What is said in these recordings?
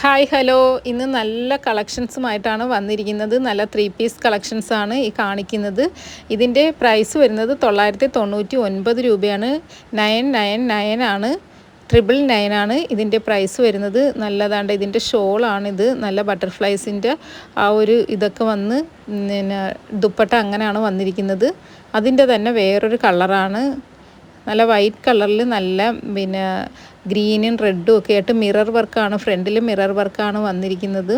Hi hello. ഇന്ന് നല്ല കളക്ഷൻസുമായിട്ടാണ് വന്നിരിക്കുന്നത്. നല്ല ത്രീ പീസ് കളക്ഷൻസ് ആണ് ഈ കാണിക്കുന്നത്. ഇതിന്റെ പ്രൈസ് വരുന്നത് തൊള്ളായിരത്തി തൊണ്ണൂറ്റി ഒൻപത് രൂപയാണ്. നയൻ നയൻ നയൻ ആണ്. ട്രിപ്പിൾ നയൻ ആണ് ഇതിന്റെ പ്രൈസ് വരുന്നത്. നല്ലതാണ്ട് ഇതിന്റെ ഷോളാണിത്. നല്ല ബട്ടർഫ്ലൈസിന്റെ ആ ഒരു ഇതൊക്കെ വന്ന് പിന്നെ ദുപ്പട്ട അങ്ങനെയാണ് വന്നിരിക്കുന്നത്. അതിന്റെ തന്നെ വേറൊരു കളറാണ്. നല്ല വൈറ്റ് കളറിൽ നല്ല പിന്നെ ഗ്രീനും റെഡും ഒക്കെ ആയിട്ട് മിറർ വർക്കാണ് ഫ്രണ്ടിൽ മിറർ വർക്കാണ് വന്നിരിക്കുന്നത്.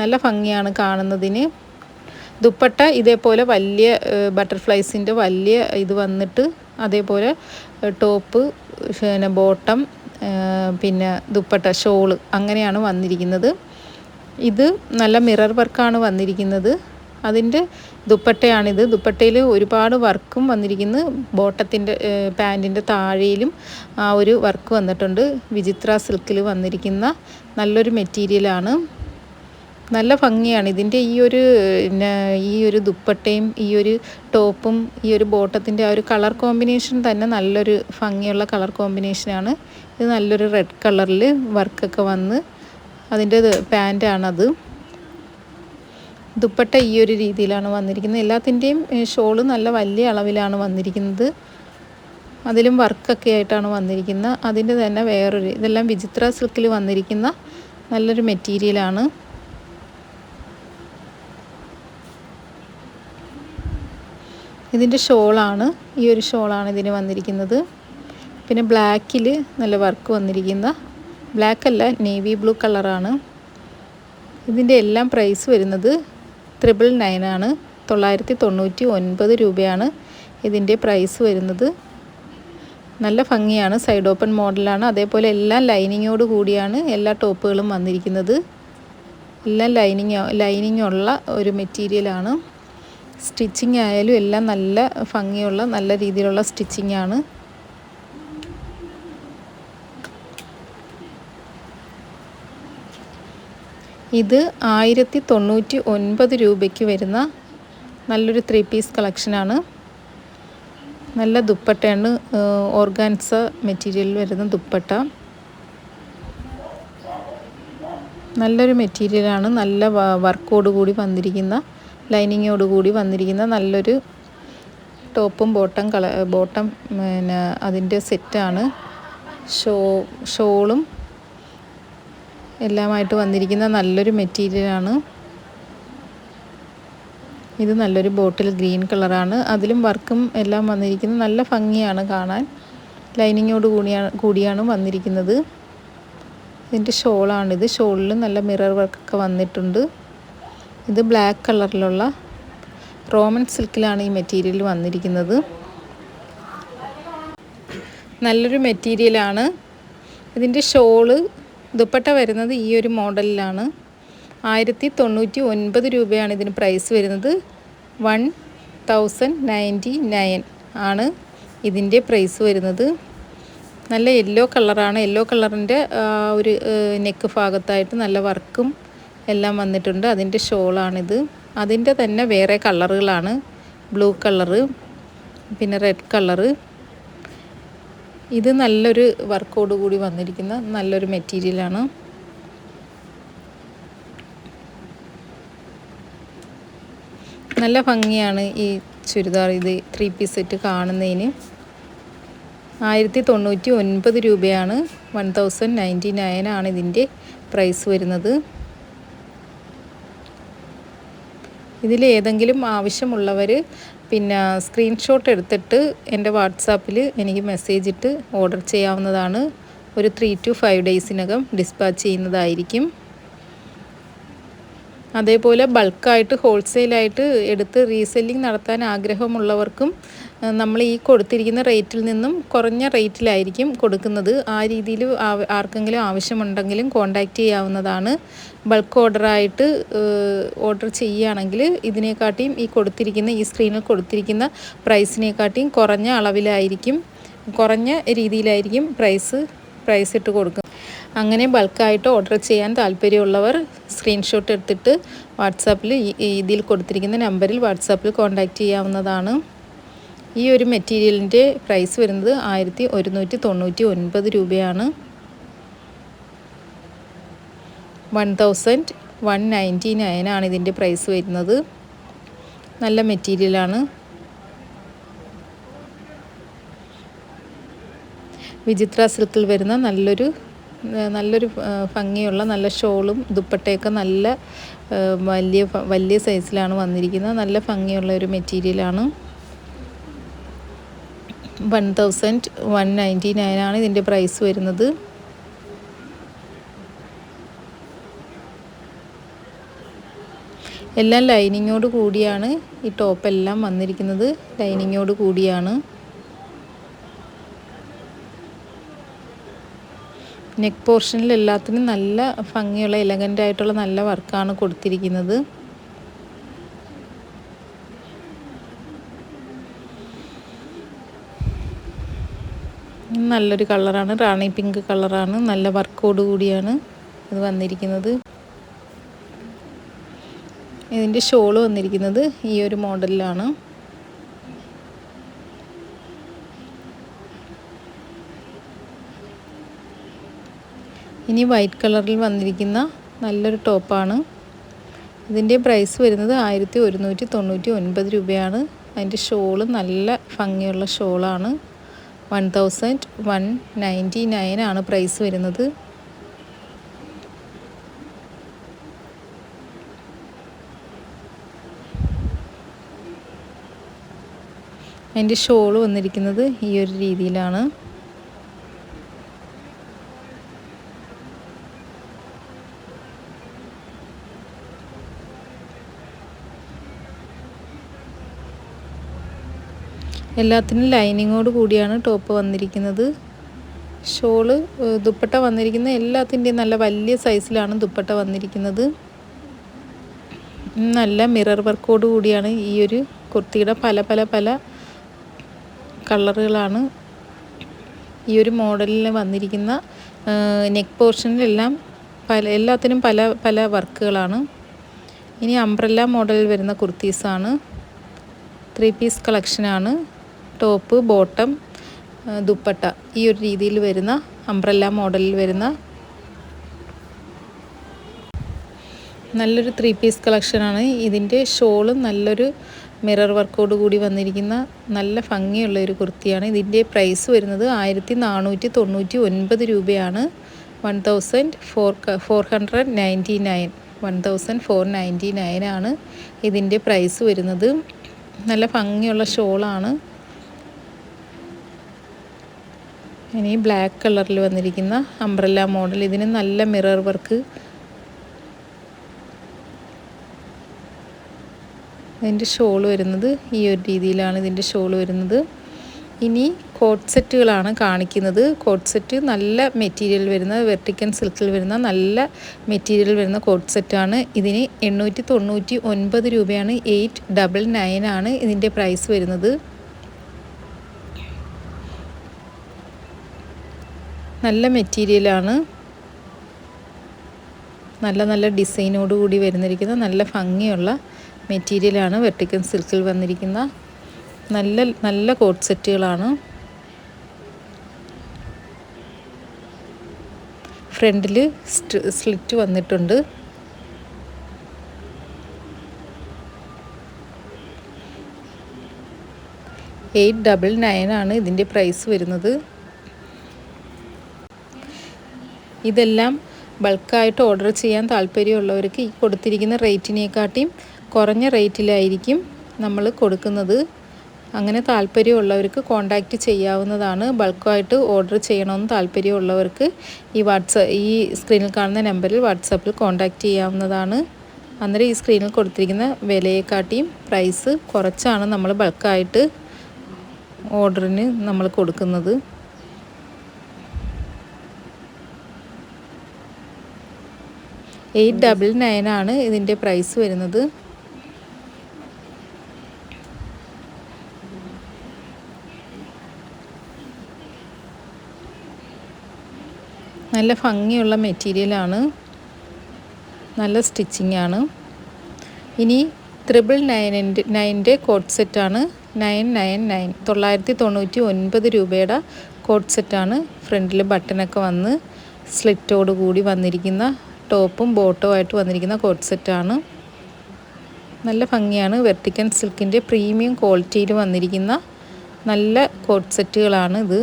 നല്ല ഭംഗിയാണ് കാണുന്നതിന്. ദുപ്പട്ട ഇതേപോലെ വലിയ ബട്ടർഫ്ലൈസിന്റെ വലിയ ഇത് വന്നിട്ട് അതേപോലെ ടോപ്പ് പിന്നെ ബോട്ടം പിന്നെ ദുപ്പട്ട ഷോൾ അങ്ങനെയാണ് വന്നിരിക്കുന്നത്. ഇത് നല്ല മിറർ വർക്കാണ് വന്നിരിക്കുന്നത്. അതിന്റെ ദുപ്പട്ടയാണിത്. ദുപ്പട്ടയിൽ ഒരുപാട് വർക്കും വന്നിരിക്കുന്നു. ബോട്ടത്തിന്റെ പാന്റിന്റെ താഴെയിലും ആ ഒരു വർക്ക് വന്നിട്ടുണ്ട്. വിചിത്ര സിൽക്കിൽ വന്നിരിക്കുന്ന നല്ലൊരു മെറ്റീരിയലാണ്. നല്ല ഭംഗിയാണ് ഇതിന്റെ ഈ ഒരു ഈ ഒരു ദുപ്പട്ടയും ഈ ഒരു ടോപ്പും ഈ ഒരു ബോട്ടത്തിന്റെ ആ ഒരു കളർ കോമ്പിനേഷൻ തന്നെ നല്ലൊരു ഭംഗിയുള്ള കളർ കോമ്പിനേഷനാണ്. ഇത് നല്ലൊരു റെഡ് കളറിൽ വർക്കൊക്കെ വന്ന് അതിന്റെ പാന്റാണത്. ദുപ്പട്ട ഈ ഒരു രീതിയിലാണ് വന്നിരിക്കുന്നത്. എല്ലാത്തിന്റെയും ഷോൾ നല്ല വലിയ അളവിലാണ് വന്നിരിക്കുന്നത്. അതിലും വർക്കൊക്കെ ആയിട്ടാണ് വന്നിരിക്കുന്നത് അതിന്റെ തന്നെ വേറൊരു ഇതെല്ലാം വിചിത്ര സിൽക്കിൽ വന്നിരിക്കുന്ന നല്ലൊരു മെറ്റീരിയലാണ്. ഇതിന്റെ ഷോളാണ് ഈ ഒരു ഷോളാണ് ഇതിന് വന്നിരിക്കുന്നത്. പിന്നെ ബ്ലാക്കിൽ നല്ല വർക്ക് വന്നിരിക്കുന്ന ബ്ലാക്ക് അല്ല നേവി ബ്ലൂ കളറാണ്. ഇതിന്റെ എല്ലാം പ്രൈസ് വരുന്നത് ത്രിബിൾ ആണ്. തൊള്ളായിരത്തി തൊണ്ണൂറ്റി ഒൻപത് രൂപയാണ് ഇതിന്റെ പ്രൈസ് വരുന്നത്. നല്ല ഭംഗിയാണ്. സൈഡ് ഓപ്പൺ മോഡലാണ് അതേപോലെ എല്ലാം ലൈനിങ്ങോട് കൂടിയാണ് എല്ലാ ടോപ്പുകളും വന്നിരിക്കുന്നത്. എല്ലാം ലൈനിങ് ലൈനിങ് ഉള്ള ഒരു മെറ്റീരിയലാണ് സ്റ്റിച്ചിങ് ആയാലും എല്ലാം നല്ല ഭംഗിയുള്ള നല്ല രീതിയിലുള്ള സ്റ്റിച്ചിങ് ആണ്. ഇത് ആയിരത്തി തൊണ്ണൂറ്റി ഒൻപത് രൂപയ്ക്ക് വരുന്ന നല്ലൊരു ത്രീ പീസ് കളക്ഷനാണ് നല്ല ദുപ്പട്ടയാണ് ഓർഗാൻസ മെറ്റീരിയലിൽ വരുന്ന ദുപ്പട്ട. നല്ലൊരു മെറ്റീരിയലാണ് നല്ല വർക്കോട് കൂടി വന്നിരിക്കുന്ന ലൈനിങ്ങോട് കൂടി വന്നിരിക്കുന്ന നല്ലൊരു ടോപ്പും ബോട്ടം കള ബോട്ടം പിന്നെ അതിന്റെ സെറ്റാണ്. ഷോ ഷോളും എല്ലാമായിട്ട് വന്നിരിക്കുന്ന നല്ലൊരു മെറ്റീരിയലാണ് ഇത് നല്ലൊരു ബോട്ടിൽ ഗ്രീൻ കളറാണ് അതിലും വർക്കും എല്ലാം വന്നിരിക്കുന്നത് നല്ല ഭംഗിയാണ് കാണാൻ. ലൈനിങ്ങോട് കൂടിയാണ് കൂടിയാണ് വന്നിരിക്കുന്നത്. ഇതിന്റെ ഷോളാണിത് ഷോളിൽ നല്ല മിറർ വർക്കൊക്കെ വന്നിട്ടുണ്ട്. ഇത് ബ്ലാക്ക് കളറിലുള്ള റോമൻ സിൽക്കിലാണ് ഈ മെറ്റീരിയൽ വന്നിരിക്കുന്നത്. നല്ലൊരു മെറ്റീരിയലാണ് ഇതിന്റെ ഷോൾ ദുപ്പട്ട വരുന്നത് ഈ ഒരു മോഡലിലാണ്. ആയിരത്തി തൊണ്ണൂറ്റി ഒൻപത് രൂപയാണ് ഇതിന് പ്രൈസ് വരുന്നത്. വൺ തൗസൻഡ് നയന്റി നയൻ ആണ് ഇതിന്റെ പ്രൈസ് വരുന്നത്. നല്ല യെല്ലോ കളറാണ് യെല്ലോ കളറിന്റെ ഒരു നെക്ക് ഭാഗത്തായിട്ട് നല്ല വർക്കും എല്ലാം വന്നിട്ടുണ്ട്. അതിന്റെ ഷോളാണിത് അതിന്റെ തന്നെ വേറെ കളറുകളാണ് ബ്ലൂ കളറ് പിന്നെ റെഡ് കളറ് ഇത് നല്ലൊരു വർക്കോട് കൂടി വന്നിരിക്കുന്ന നല്ലൊരു മെറ്റീരിയലാണ് നല്ല ഭംഗിയാണ് ഈ ചുരിദാർ ഇത് ത്രീ പീസ് സെറ്റ് കാണുന്നതിന്. ആയിരത്തി തൊണ്ണൂറ്റി ഒൻപത് രൂപയാണ്. വൺ തൗസൻഡ് നയന്റി നയൻ ആണ് ഇതിന്റെ പ്രൈസ് വരുന്നത്. ഇതിലേതെങ്കിലും ആവശ്യമുള്ളവർ പിന്നെ സ്ക്രീൻഷോട്ട് എടുത്തിട്ട് എന്റെ വാട്സാപ്പിൽ എനിക്ക് മെസ്സേജ് ഇട്ട് ഓർഡർ ചെയ്യാവുന്നതാണ്. ഒരു ത്രീ ടു ഫൈവ് ഡേയ്സിനകം ഡിസ്പാച്ച് ചെയ്യുന്നതായിരിക്കും. അതേപോലെ ബൾക്കായിട്ട് ഹോൾസെയിലായിട്ട് എടുത്ത് റീസെല്ലിംഗ് നടത്താൻ ആഗ്രഹമുള്ളവർക്കും നമ്മൾ ഈ കൊടുത്തിരിക്കുന്ന റേറ്റിൽ നിന്നും കുറഞ്ഞ റേറ്റിലായിരിക്കും കൊടുക്കുന്നത്. ആ രീതിയിൽ ആർക്കെങ്കിലും ആവശ്യമുണ്ടെങ്കിലും കോണ്ടാക്റ്റ് ചെയ്യാവുന്നതാണ്. ബൾക്ക് ഓർഡറായിട്ട് ഓർഡർ ചെയ്യുകയാണെങ്കിൽ ഇതിനെക്കാട്ടിയും ഈ കൊടുത്തിരിക്കുന്ന ഈ സ്ക്രീനിൽ കൊടുത്തിരിക്കുന്ന പ്രൈസിനെക്കാട്ടിയും കുറഞ്ഞ അളവിലായിരിക്കും കുറഞ്ഞ രീതിയിലായിരിക്കും പ്രൈസ് പ്രൈസ് ഇട്ട് കൊടുക്കും. അങ്ങനെ ബൾക്കായിട്ട് ഓർഡർ ചെയ്യാൻ താല്പര്യമുള്ളവർ സ്ക്രീൻഷോട്ട് എടുത്തിട്ട് വാട്സാപ്പിൽ ഇതിൽ കൊടുത്തിരിക്കുന്ന നമ്പറിൽ വാട്സാപ്പിൽ കോൺടാക്റ്റ് ചെയ്യാവുന്നതാണ്. ഈ ഒരു മെറ്റീരിയലിന്റെ പ്രൈസ് വരുന്നത് ആയിരത്തി ഒരുന്നൂറ്റി തൊണ്ണൂറ്റി ഒൻപത് രൂപയാണ്. വൺ തൗസൻഡ് വൺ നയന്റി നയനാണ് ഇതിന്റെ പ്രൈസ് വരുന്നത്. നല്ല മെറ്റീരിയലാണ്. വിചിത്ര സിൽക്കിൽ വരുന്ന നല്ലൊരു നല്ലൊരു ഭംഗിയുള്ള നല്ല ഷോളും ദുപ്പട്ടയൊക്കെ നല്ല വലിയ വലിയ സൈസിലാണ് വന്നിരിക്കുന്നത്. നല്ല ഭംഗിയുള്ള ഒരു മെറ്റീരിയലാണ്. വൺ തൗസൻഡ് വൺ നയന്റി നയനാണ് ഇതിന്റെ പ്രൈസ് വരുന്നത്. എല്ലാം ലൈനിങ്ങോട് കൂടിയാണ് ഈ ടോപ്പ് എല്ലാം വന്നിരിക്കുന്നത്. ലൈനിങ്ങോട് കൂടിയാണ്. നെക്ക് പോർഷനിൽ എല്ലാത്തിനും നല്ല ഭംഗിയുള്ള എലഗന്റ് ആയിട്ടുള്ള നല്ല വർക്കാണ് കൊടുത്തിരിക്കുന്നത്. നല്ലൊരു കളറാണ്. റാണി പിങ്ക് കളറാണ്. നല്ല വർക്കോട് കൂടിയാണ് ഇത് വന്നിരിക്കുന്നത്. ഇതിന്റെ ഷോൾ വന്നിരിക്കുന്നത് ഈ ഒരു മോഡലിലാണ്. ഇനി വൈറ്റ് കളറിൽ വന്നിരിക്കുന്ന നല്ലൊരു ടോപ്പാണ്. ഇതിന്റെ പ്രൈസ് വരുന്നത് ആയിരത്തി ഒരുന്നൂറ്റി തൊണ്ണൂറ്റി ഒൻപത് രൂപയാണ്. അതിന്റെ ഷോൾ നല്ല ഭംഗിയുള്ള ഷോളാണ്. One thousand one ninety nine ആണ് പ്രൈസ് വരുന്നത്. അതിന്റെ ഷോൾ വന്നിരിക്കുന്നത് ഈ ഒരു രീതിയിലാണ്. എല്ലാത്തിനും ലൈനിങ്ങോട് കൂടിയാണ് ടോപ്പ് വന്നിരിക്കുന്നത്. ഷോൾ ദുപ്പട്ട വന്നിരിക്കുന്ന എല്ലാത്തിന്റെയും നല്ല വലിയ സൈസിലാണ് ദുപ്പട്ട വന്നിരിക്കുന്നത്. നല്ല മിറർ വർക്കോട് കൂടിയാണ് ഈ ഒരു കുർത്തിയുടെ പല പല പല കളറുകളാണ് ഈ ഒരു മോഡലിൽ വന്നിരിക്കുന്ന നെക്ക് പോർഷനിലെല്ലാം പല എല്ലാത്തിനും പല പല വർക്കുകളാണ്. ഇനി അംബ്രല്ല മോഡലിൽ വരുന്ന കുർത്തീസാണ്. ത്രീ പീസ് കളക്ഷനാണ്. ടോപ്പ് ബോട്ടം ദുപ്പട്ട ഈ ഒരു രീതിയിൽ വരുന്ന അംബ്രല്ല മോഡലിൽ വരുന്ന നല്ലൊരു ത്രീ പീസ് കളക്ഷനാണ് ഇതിന്റെ ഷോളും നല്ലൊരു മിറർ വർക്കോട് കൂടി വന്നിരിക്കുന്ന നല്ല ഭംഗിയുള്ള ഒരു കുർത്തിയാണ്. ഇതിന്റെ പ്രൈസ് വരുന്നത് ആയിരത്തി നാനൂറ്റി തൊണ്ണൂറ്റി ഒൻപത് രൂപയാണ്. One thousand four four hundred ninety nine one thousand four ninety നയനാണ് ഇതിന്റെ പ്രൈസ് വരുന്നത്. നല്ല ഭംഗിയുള്ള ഷോളാണ്. ഇനി ബ്ലാക്ക് കളറിൽ വന്നിരിക്കുന്ന അംബ്രല്ല മോഡൽ ഇതിന് നല്ല മിറർ വർക്ക് ഇതിന്റെ ഷോൾ വരുന്നത് ഈ ഒരു രീതിയിലാണ് ഇതിന്റെ ഷോൾ വരുന്നത്. ഇനി കോട്ട് സെറ്റുകളാണ് കാണിക്കുന്നത്. കോട്ട് സെറ്റ് നല്ല മെറ്റീരിയൽ വരുന്ന വെർട്ടിക്കൻ സിൽക്കിൽ വരുന്ന നല്ല മെറ്റീരിയൽ വരുന്ന കോട്ട് സെറ്റാണ് ഇതിന് എണ്ണൂറ്റി തൊണ്ണൂറ്റി ഒൻപത് രൂപയാണ്. എയ്റ്റ് ഡബിൾ നയൻ ആണ് ഇതിന്റെ പ്രൈസ് വരുന്നത്. നല്ല മെറ്റീരിയലാണ്. നല്ല നല്ല ഡിസൈനോട് കൂടി വരുന്നിരിക്കുന്ന നല്ല ഭംഗിയുള്ള മെറ്റീരിയലാണ് വെർട്ടിക്കൻ സിൽക്കിൽ വന്നിരിക്കുന്ന. നല്ല നല്ല കോട്ട് സെറ്റുകളാണ്. ഫ്രണ്ടിൽ സ്ലിറ്റ് വന്നിട്ടുണ്ട്. എയ്റ്റ് ഡബിൾ നയൻ ആണ് ഇതിന്റെ പ്രൈസ് വരുന്നത്. ഇതെല്ലാം ബൾക്കായിട്ട് ഓർഡർ ചെയ്യാൻ താല്പര്യമുള്ളവർക്ക് ഈ കൊടുത്തിരിക്കുന്ന റേറ്റിനെക്കാട്ടിയും കുറഞ്ഞ റേറ്റിലായിരിക്കും നമ്മൾ കൊടുക്കുന്നത്. അങ്ങനെ താല്പര്യമുള്ളവർക്ക് കോണ്ടാക്റ്റ് ചെയ്യാവുന്നതാണ്. ബൾക്കായിട്ട് ഓർഡർ ചെയ്യണമെന്ന് താല്പര്യമുള്ളവർക്ക് ഈ വാട്സ ഈ സ്ക്രീനിൽ കാണുന്ന നമ്പറിൽ വാട്സാപ്പിൽ കോണ്ടാക്റ്റ് ചെയ്യാവുന്നതാണ്. അന്നേരം ഈ സ്ക്രീനിൽ കൊടുത്തിരിക്കുന്ന വിലയെക്കാട്ടിയും പ്രൈസ് കുറച്ചാണ് നമ്മൾ ബൾക്കായിട്ട് ഓർഡറിന് നമ്മൾ കൊടുക്കുന്നത്. എയ്റ്റ് ഡബിൾ നയൻ ആണ് ഇതിന്റെ പ്രൈസ് വരുന്നത്. നല്ല ഭംഗിയുള്ള മെറ്റീരിയലാണ് നല്ല സ്റ്റിച്ചിങ് ആണ്. ഇനി ത്രിബിൾ നയനിന്റെ നയന്റെ കോട്ട് സെറ്റാണ്. നയൻ നയൻ നയൻ തൊള്ളായിരത്തി തൊണ്ണൂറ്റി ഒൻപത് രൂപയുടെ കോട്ട് സെറ്റാണ് ഫ്രണ്ടിൽ ബട്ടനൊക്കെ വന്ന് സ്ലിറ്റോട് കൂടി വന്നിരിക്കുന്ന ടോപ്പും ബോട്ടവും ആയിട്ട് വന്നിരിക്കുന്ന കോട്ട് സെറ്റാണ്. നല്ല ഭംഗിയാണ്. വെർട്ടിക്കൻ സിൽക്കിന്റെ പ്രീമിയം ക്വാളിറ്റിയിൽ വന്നിരിക്കുന്ന നല്ല കോട്ട് സെറ്റുകളാണ് ഇത്.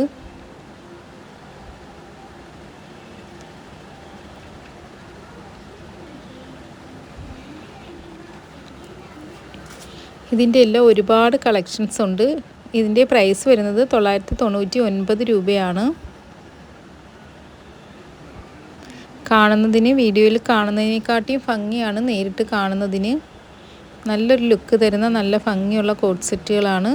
ഇതിന്റെ എല്ലാം ഒരുപാട് കളക്ഷൻസ് ഉണ്ട്. ഇതിന്റെ പ്രൈസ് വരുന്നത് തൊള്ളായിരത്തി തൊണ്ണൂറ്റി ഒൻപത് രൂപയാണ്. കാണുന്നതിന് വീഡിയോയിൽ കാണുന്നതിനെക്കാട്ടിയും ഭംഗിയാണ് നേരിട്ട് കാണുന്നതിന്. നല്ലൊരു ലുക്ക് തരുന്ന നല്ല ഭംഗിയുള്ള കോട്ട് സെറ്റുകളാണ്.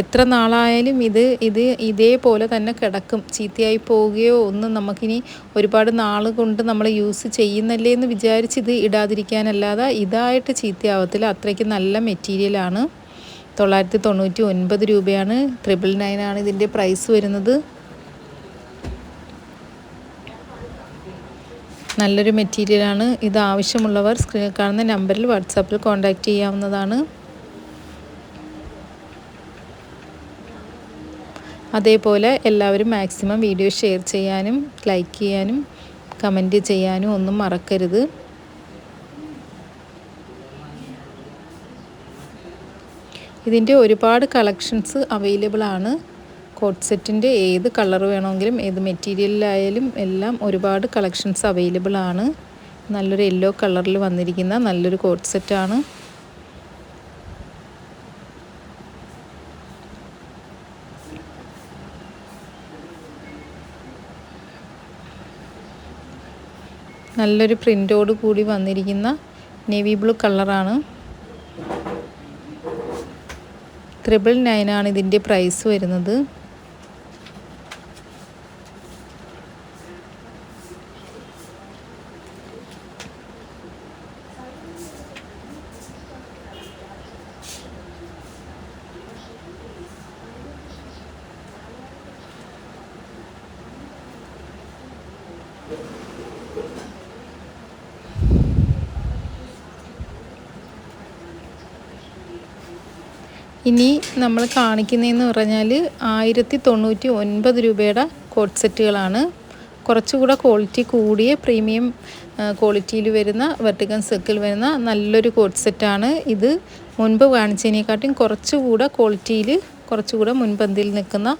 എത്ര നാളായാലും ഇത് ഇത് ഇതേപോലെ തന്നെ കിടക്കും. ചീത്തയായി പോവുകയോ ഒന്നും നമുക്കിനി ഒരുപാട് നാൾ കൊണ്ട് നമ്മൾ യൂസ് ചെയ്യുന്നല്ലേ എന്ന് വിചാരിച്ച് ഇത് ഇടാതിരിക്കാനല്ലാതെ ഇതായിട്ട് ചീത്തയാവത്തില്ല. അത്രയ്ക്ക് നല്ല മെറ്റീരിയലാണ് തൊള്ളായിരത്തി തൊണ്ണൂറ്റി ഒൻപത് രൂപയാണ്. ട്രിപ്പിൾ നയനാണ് ഇതിന്റെ പ്രൈസ് വരുന്നത്. നല്ലൊരു മെറ്റീരിയലാണ് ഇത് ആവശ്യമുള്ളവർ സ്ക്രീനിൽ കാണുന്ന നമ്പറിൽ വാട്സാപ്പിൽ കോൺടാക്റ്റ് ചെയ്യാവുന്നതാണ്. അതേപോലെ എല്ലാവരും മാക്സിമം വീഡിയോ ഷെയർ ചെയ്യാനും ലൈക്ക് ചെയ്യാനും കമന്റ് ചെയ്യാനും ഒന്നും മറക്കരുത്. ഇതിന്റെ ഒരുപാട് കളക്ഷൻസ് അവൈലബിൾ ആണ്. കോട്ട് സെറ്റിന്റെ ഏത് കളർ വേണമെങ്കിലും ഏത് മെറ്റീരിയലിലായാലും എല്ലാം ഒരുപാട് കളക്ഷൻസ് അവൈലബിൾ ആണ്. നല്ലൊരു യെല്ലോ കളറിൽ വന്നിരിക്കുന്ന നല്ലൊരു കോട്ട് സെറ്റാണ് നല്ലൊരു പ്രിന്റോട് കൂടി വന്നിരിക്കുന്ന നേവി ബ്ലൂ കളറാണ്. ത്രിബിൾ നയനാണ് ഇതിന്റെ പ്രൈസ് വരുന്നത്. ഇനി നമ്മൾ കാണിക്കുന്നതെന്ന് പറഞ്ഞാൽ ആയിരത്തി തൊണ്ണൂറ്റി ഒൻപത് രൂപയുടെ കോട്ട് സെറ്റുകളാണ്. കുറച്ചുകൂടെ ക്വാളിറ്റി കൂടിയ പ്രീമിയം ക്വാളിറ്റിയിൽ വരുന്ന വെർട്ടിക്കൻ സെക്കിൽ വരുന്ന നല്ലൊരു കോട്ട് സെറ്റാണ് ഇത്. മുൻപ് കാണിച്ചതിനെക്കാട്ടും കുറച്ചുകൂടെ ക്വാളിറ്റിയിൽ കുറച്ചുകൂടെ മുൻപന്തിയിൽ നിൽക്കുന്ന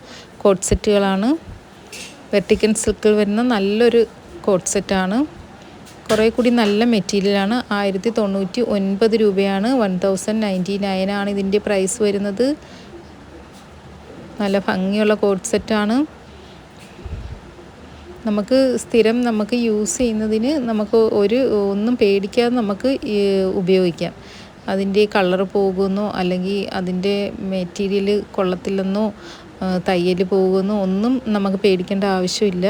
കോട്ട് സെറ്റുകളാണ്. വെർട്ടിക്കൻ സിൽക്കിൽ വരുന്ന നല്ലൊരു കോട്ട് സെറ്റാണ്. കുറേ കൂടി നല്ല മെറ്റീരിയലാണ്. ആയിരത്തി തൊണ്ണൂറ്റി ഒൻപത് രൂപയാണ്. വൺ തൗസൻഡ് നയന്റി നയനാണ് ഇതിന്റെ പ്രൈസ് വരുന്നത്. നല്ല ഭംഗിയുള്ള കോട്ട് സെറ്റാണ്. നമുക്ക് സ്ഥിരം നമുക്ക് യൂസ് ചെയ്യുന്നതിന് നമുക്ക് ഒരു ഒന്നും പേടിക്കാതെ നമുക്ക് ഉപയോഗിക്കാം. അതിന്റെ കളർ പോകുന്നോ അല്ലെങ്കിൽ അതിന്റെ മെറ്റീരിയൽ കൊള്ളത്തില്ലെന്നോ തയ്യൽ പോകുന്നോ ഒന്നും നമുക്ക് പേടിക്കേണ്ട ആവശ്യമില്ല.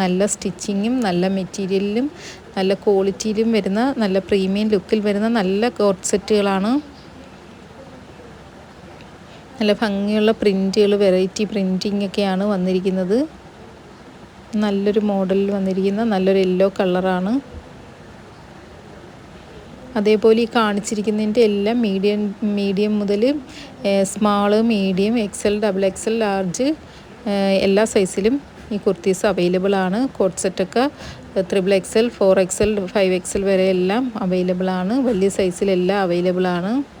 നല്ല സ്റ്റിച്ചിങ്ങും നല്ല മെറ്റീരിയലിലും നല്ല ക്വാളിറ്റിയിലും വരുന്ന നല്ല പ്രീമിയം ലുക്കിൽ വരുന്ന നല്ല കോട്ട് സെറ്റുകളാണ്. നല്ല ഭംഗിയുള്ള പ്രിന്റുകൾ വെറൈറ്റി പ്രിന്റിംഗ് ഒക്കെയാണ് വന്നിരിക്കുന്നത്. നല്ലൊരു മോഡലിൽ വന്നിരിക്കുന്ന നല്ലൊരു യെല്ലോ കളറാണ്. അതേപോലെ ഈ കാണിച്ചിരിക്കുന്നതിന്റെ എല്ലാം മീഡിയം മീഡിയം മുതൽ small medium XL double XL large എല്ലാ സൈസിലും ഈ കുർത്തീസ് അവൈലബിൾ ആണ്. Coat സെറ്റൊക്കെ triple XL four XL five XL വരെ എല്ലാം അവൈലബിൾ ആണ്. വലിയ സൈസിലെല്ലാം അവൈലബിൾ ആണ്.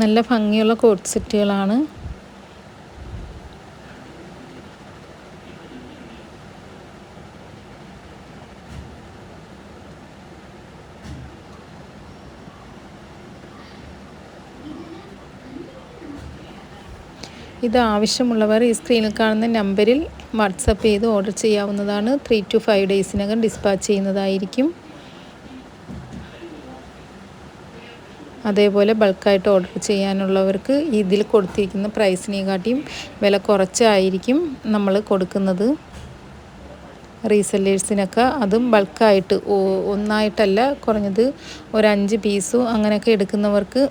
നല്ല ഭംഗിയുള്ള കോട്ട് സെറ്റുകളാണ് ഇത് ആവശ്യമുള്ളവർ ഈ സ്ക്രീനിൽ കാണുന്ന നമ്പറിൽ വാട്സപ്പ് ചെയ്ത് ഓർഡർ ചെയ്യാവുന്നതാണ്. ത്രീ ടു ഫൈവ് ഡേയ്സിനകം ഡിസ്പാച്ച് ചെയ്യുന്നതായിരിക്കും. അതേപോലെ ബൾക്കായിട്ട് ഓർഡർ ചെയ്യാനുള്ളവർക്ക് ഇതിൽ കൊടുത്തിരിക്കുന്ന പ്രൈസിനെക്കാട്ടിയും വില കുറച്ചായിരിക്കും നമ്മൾ കൊടുക്കുന്നത്. റീസെല്ലേഴ്സിനൊക്കെ അതും ബൾക്കായിട്ട് ഒന്നായിട്ടല്ല കുറഞ്ഞത് ഒരു അഞ്ച് പീസും അങ്ങനെയൊക്കെ എടുക്കുന്നവർക്ക്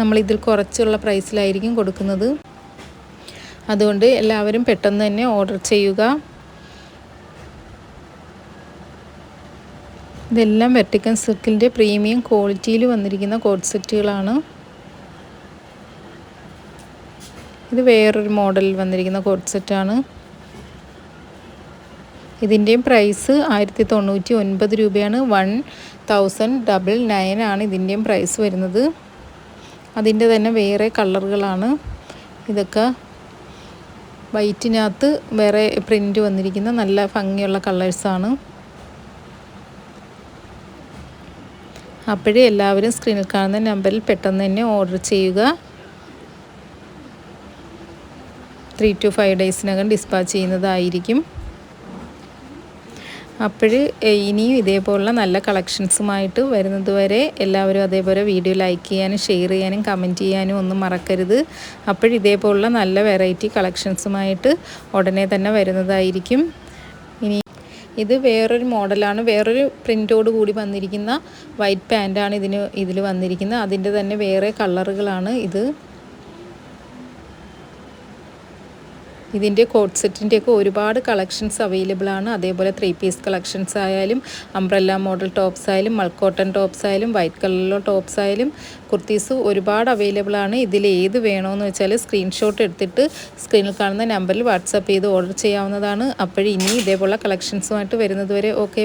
നമ്മളിതിൽ കുറച്ചുള്ള പ്രൈസിലായിരിക്കും കൊടുക്കുന്നത്. അതുകൊണ്ട് എല്ലാവരും പെട്ടെന്ന് തന്നെ ഓർഡർ ചെയ്യുക. ഇതെല്ലാം വെർട്ടിക്കൻ സിൽക്കിന്റെ പ്രീമിയം ക്വാളിറ്റിയിൽ വന്നിരിക്കുന്ന കോഡ് സെറ്റുകളാണ്. ഇത് വേറൊരു മോഡലിൽ വന്നിരിക്കുന്ന കോഡ് സെറ്റാണ്. ഇതിന്റെയും പ്രൈസ് ആയിരത്തി തൊണ്ണൂറ്റി ഒൻപത് രൂപയാണ്. വൺ തൗസൻഡ് ഡബിൾ നയൻ ആണ് ഇതിന്റെയും പ്രൈസ് വരുന്നത്. അതിന്റെ തന്നെ വേറെ കളറുകളാണ്. ഇതൊക്കെ വൈറ്റിനകത്ത് വേറെ പ്രിന്റ് വന്നിരിക്കുന്ന നല്ല ഭംഗിയുള്ള കളേഴ്സാണ്. അപ്പോഴേ എല്ലാവരും സ്ക്രീനിൽ കാണുന്ന നമ്പറിൽ പെട്ടെന്ന് തന്നെ ഓർഡർ ചെയ്യുക. ത്രീ ടു ഫൈവ് ഡേയ്സിനകം ഡിസ്പാച്ച് ചെയ്യുന്നതായിരിക്കും. അപ്പോൾ ഇനിയും ഇതേപോലുള്ള നല്ല കളക്ഷൻസുമായിട്ട് വരുന്നതുവരെ എല്ലാവരും അതേപോലെ വീഡിയോ ലൈക്ക് ചെയ്യാനും ഷെയർ ചെയ്യാനും കമന്റ് ചെയ്യാനും ഒന്നും മറക്കരുത്. അപ്പോൾ ഇതേപോലുള്ള നല്ല വെറൈറ്റി കളക്ഷൻസുമായിട്ട് ഉടനെ തന്നെ വരുന്നതായിരിക്കും. ഇത് വേറൊരു മോഡലാണ്. വേറൊരു പ്രിന്റോട് കൂടി വന്നിരിക്കുന്ന വൈറ്റ് പാന്റാണ് ഇതിന് ഇതിൽ വന്നിരിക്കുന്നത്. അതിന്റെ തന്നെ വേറെ കളറുകളാണ് ഇത്. ഇതിന്റെ കോട്ട് സെറ്റിന്റെയൊക്കെ ഒരുപാട് കളക്ഷൻസ് അവൈലബിൾ ആണ്. അതേപോലെ ത്രീ പീസ് കളക്ഷൻസ് ആയാലും അംബ്രല്ല മോഡൽ ടോപ്സ് ആയാലും മൾക്കോട്ടൺ ടോപ്സ് ആയാലും വൈറ്റ് കളറിലുള്ള ടോപ്സ് ആയാലും കുർത്തീസ് ഒരുപാട് അവൈലബിൾ ആണ്. ഇതിൽ ഏത് വേണമെന്ന് വെച്ചാൽ സ്ക്രീൻഷോട്ട് എടുത്തിട്ട് സ്ക്രീനിൽ കാണുന്ന നമ്പറിൽ വാട്സപ്പ് ചെയ്ത് ഓർഡർ ചെയ്യാവുന്നതാണ്. അപ്പോഴിനി ഇതേപോലെ കളക്ഷൻസുമായിട്ട് വരുന്നത് വരെ ഓക്കെ